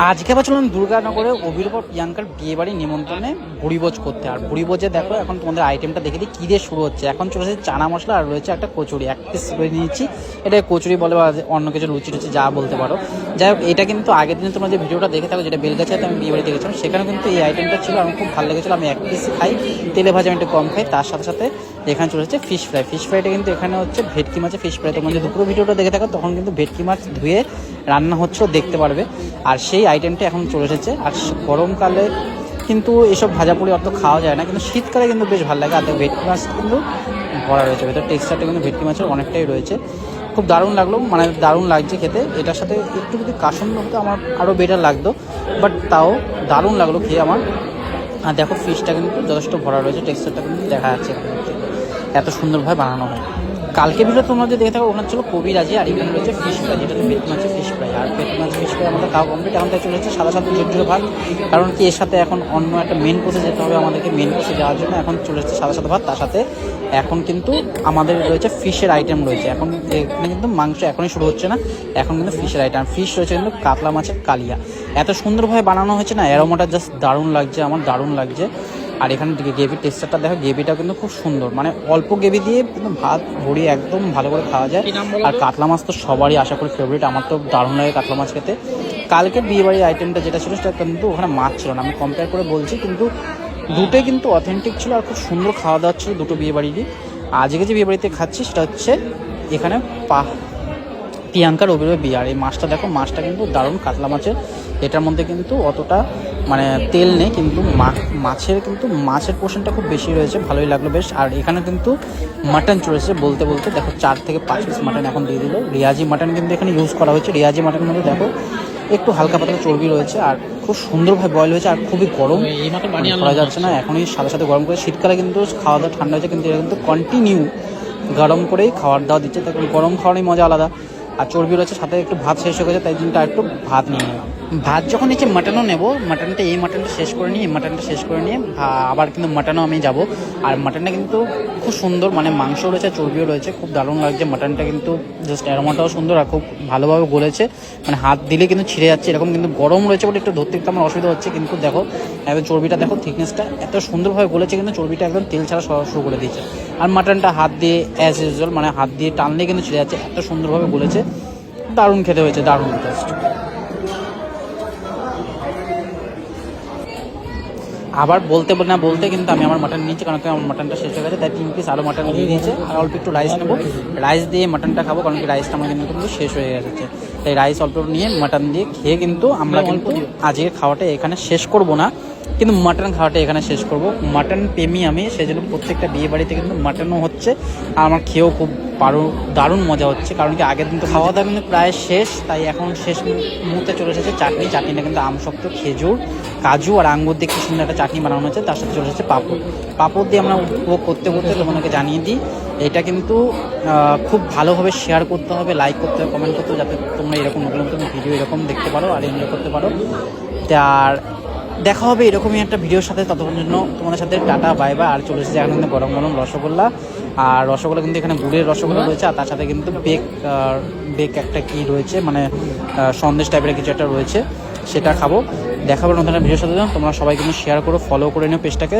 আজকে চললাম দুর্গানগরে অবির উপর প্রিয়াঙ্কার বিয়ে বাড়ি নিমন্ত্রণে ভুড়িভোজ করতে। আর ভুড়িভোজে দেখো, এখন তোমাদের আইটেমটা দেখে দিই, কী দিয়ে শুরু হচ্ছে। এখন চলে এসেছে চানা মশলা আর রয়েছে একটা কচুরি। এক পিস করে নিয়েছি। এটা কচুরি বলে বা অন্য কিছু লুচি টুচি যা বলতে পারো। যাই হোক, এটা কিন্তু আগের দিনে তোমরা যে ভিডিওটা দেখে থাকো, যেটা বেলগাছিয়াতে আমি বিয়ে বাড়ি দেখেছিলাম সেখানে কিন্তু এই আইটেমটা ছিল। আমার খুব ভালো লেগেছিলো। আমি এক পিস খাই, তেলে ভাজা আমি একটু কম খাই। তার সাথে সাথে এখানে চলে এসেছে ফিশ ফ্রাই ফিশ ফ্রাইটা কিন্তু এখানে হচ্ছে ভেটকি মাছের ফিশ ফ্রাই তোমরা যদি দুপুরো ভিডিওটা দেখে থাকো, তখন কিন্তু ভেটকি মাছ ধুয়ে রান্না হচ্ছেও দেখতে পারবে। আর সেই আইটেমটা এখন চলে এসেছে। আর গরমকালে কিন্তু এসব ভাজাপুরি অত খাওয়া যায় না, কিন্তু শীতকালে কিন্তু বেশ ভালো লাগে। আর ভেটকি মাছ কিন্তু ভরা রয়েছে। ভেতর টেক্সচারটা কিন্তু ভেটকি মাছের অনেকটাই রয়েছে। খুব দারুণ লাগল মানে দারুণ লাগছে খেতে। এটার সাথে একটু যদি কাসন্দ হতো আমার আরও বেটার লাগতো বাট তাও দারুণ লাগল খেয়ে আমার। আর দেখো ফিশটা কিন্তু যথেষ্ট ভরা রয়েছে টেক্সচারটা কিন্তু দেখা যাচ্ছে। এত সুন্দরভাবে বানানো হয়। কালকে ভিডিও তোমরা যদি দেখে থাকো, ওনার ছিল কবিরাজি আর এখানে রয়েছে ফিশ ফ্রাই যেটা ভেটকি মাছের ফিশ ফ্রাই আর ভেটকি মাছের ফিশ ফ্রাই আমাদের খাওয়া কমপ্লিট এখন তাই চলে যাচ্ছে সাদা সাদা জোর ভাত। কারণ কি, এর সাথে এখন অন্য একটা মেন কোর্সে যেতে হবে আমাদেরকে মেন কোর্সে যাওয়ার জন্য। এখন চলে যাচ্ছে সাদা সাদা ভাত। তার সাথে এখন কিন্তু আমাদের রয়েছে ফিশের আইটেম রয়েছে। এখন এখানে কিন্তু মাংস এখনই শুরু হচ্ছে না। এখন কিন্তু ফিশের আইটেম ফিশ রয়েছে কিন্তু কাতলা মাছের কালিয়া। এত সুন্দরভাবে বানানো হয়েছে না অ্যারোমাটা জাস্ট দারুণ লাগছে, আমার দারুণ লাগছে। আর এখানে গ্রেভির টেস্টারটা দেখো গ্রেভিটা কিন্তু খুব সুন্দর। মানে অল্প গ্রেভি দিয়ে কিন্তু ভাত ভরিয়ে একদম ভালো করে খাওয়া যায়। আর কাতলা মাছ তো সবারই আশা করি ফেভারিট আমার তো দারুণ লাগে কাতলা মাছ খেতে। কালকের বিয়ে বাড়ির আইটেমটা যেটা ছিল সেটা কিন্তু ওখানে মাছ ছিল না। আমি কম্পেয়ার করে বলছি কিন্তু দুটোই কিন্তু অথেন্টিক ছিল আর খুব সুন্দর খাওয়া দাওয়া ছিল দুটো বিয়ে বাড়িরই আজকে যে বিয়ে বাড়িতে খাচ্ছি সেটা হচ্ছে এখানে পা প্রিয়াঙ্কার অভিনয় বিয়ে আর এই মাছটা দেখো মাছটা কিন্তু দারুণ কাতলা মাছের। এটার মধ্যে কিন্তু অতটা মানে তেল নেই কিন্তু মা- মাছের কিন্তু মাছের পোর্শনটা খুব বেশি রয়েছে ভালোই লাগল বেশ। আর এখানে কিন্তু মাটন চলেছে বলতে বলতে। দেখো চার থেকে পাঁচ পিস মাটন এখন দিয়ে দিল। রিয়াজি মাটন কিন্তু এখানে ইউজ করা হয়েছে। রিয়াজি মাটনের মধ্যে দেখো একটু হালকা পাতলা চর্বি রয়েছে আর খুব সুন্দরভাবে বয়েল হয়েছে আর খুবই গরম। মানে করা যাচ্ছে না এখনই সাথে সাথে গরম করে শীতকালে কিন্তু খাওয়া দাওয়া ঠান্ডা হয়েছে কিন্তু এটা কিন্তু কন্টিনিউ গরম করেই খাওয়ার দাওয়া দিচ্ছে। তাই গরম খাওয়ারই মজা আলাদা। আর চর্বি রয়েছে সাথে একটু ভাত শেষ হয়ে গেছে, তাই দিনটা একটু ভাত নিয়ে নেব ভাত যখন নিচে মাটনও নেব মাটনটা এই মাটনটা শেষ করে নিয়ে, এই মাটনটা শেষ করে নিয়ে আবার কিন্তু মাটনও আমি যাব। আর মাটনটা কিন্তু খুব সুন্দর মানে মাংস রয়েছে, চর্বিও রয়েছে, খুব দারুণ লাগছে। মাটনটা কিন্তু জাস্ট অ্যারোমাটাও সুন্দর আর খুব ভালোভাবে গলেছে। মানে হাত দিলে কিন্তু ছিঁড়ে যাচ্ছে, এরকম কিন্তু গরম রয়েছে বলে একটু ধরতে আমার অসুবিধা হচ্ছে, কিন্তু দেখো, একদম চর্বিটা দেখো থিকনেসটা এত সুন্দরভাবে গলেছে কিন্তু চর্বিটা একদম তেল ছাড়া শুরু করে দিয়েছে। আর মাটনটা হাত দিয়ে অ্যাজ ইউজুয়াল মানে হাত দিয়ে টানলে কিন্তু ছিঁড়ে যাচ্ছে, এত সুন্দরভাবে গলেছে। দারুণ খেতে হয়েছে, দারুণ টেস্ট আবার বলতে না বলতে কিন্তু আমি আমার মাটন নিয়েছি কারণ কি আমার মাটনটা শেষ হয়ে গেছে তাই তিন পিস আরও মাটন দিয়ে দিয়েছে আর অল্প একটু রাইস নেব। রাইস দিয়ে মাটনটা খাব কারণ কি রাইসটা আমার কিন্তু কিন্তু শেষ হয়ে গেছে। তাই রাইস অল্প নিয়ে মাটন দিয়ে খেয়ে কিন্তু আমরা কিন্তু আজকে খাওয়াটা এখানে শেষ করব না। কিন্তু মাটন খাওয়াটা এখানে শেষ করব। মাটন প্রেমী আমি সেই জন্য প্রত্যেকটা বিয়ে বাড়িতে কিন্তু মাটনও হচ্ছে। আর আমার খেয়েও খুব পারো, দারুণ মজা হচ্ছে, কারণ কি আগের দিন তো খাওয়া দাওয়া কিন্তু প্রায় শেষ, তাই এখন শেষ মুহূর্তে চলে এসেছে চাটনি। চাটনিটা কিন্তু আমশক্ত খেজুর, কাজু আর আঙ্গুর দিয়ে কি সুন্দর একটা চাটনি বানানো হয়েছে তার সাথে চলে এসেছে পাঁপড়। পাঁপড় দিয়ে আমরা উপভোগ করতে করতে তোমাদেরকে জানিয়ে দিই, এটা কিন্তু খুব ভালোভাবে শেয়ার করতে হবে লাইক করতে হবে কমেন্ট করতে হবে, যাতে তোমরা এরকম নতুন নতুন ভিডিও এরকম দেখতে পারো আর এনজয় করতে পারো। আর দেখা হবে এরকমই একটা ভিডিওর সাথে ততক্ষণ জন্য তোমাদের সাথে টাটা বাই বা আর চলে এসেছে এখন কিন্তু গরম গরম রসগোল্লা। আর রসগোল্লা কিন্তু এখানে গুড়ের রসগোল্লা রয়েছে আর তার সাথে কিন্তু বেক বেক একটা কি রয়েছে মানে সন্দেশ টাইপের কিছু একটা রয়েছে সেটা খাব। দেখাবো নতুন একটা ভিডিওর সাথে তোমরা সবাই কিন্তু শেয়ার করো ফলো করে নিও পেজটাকে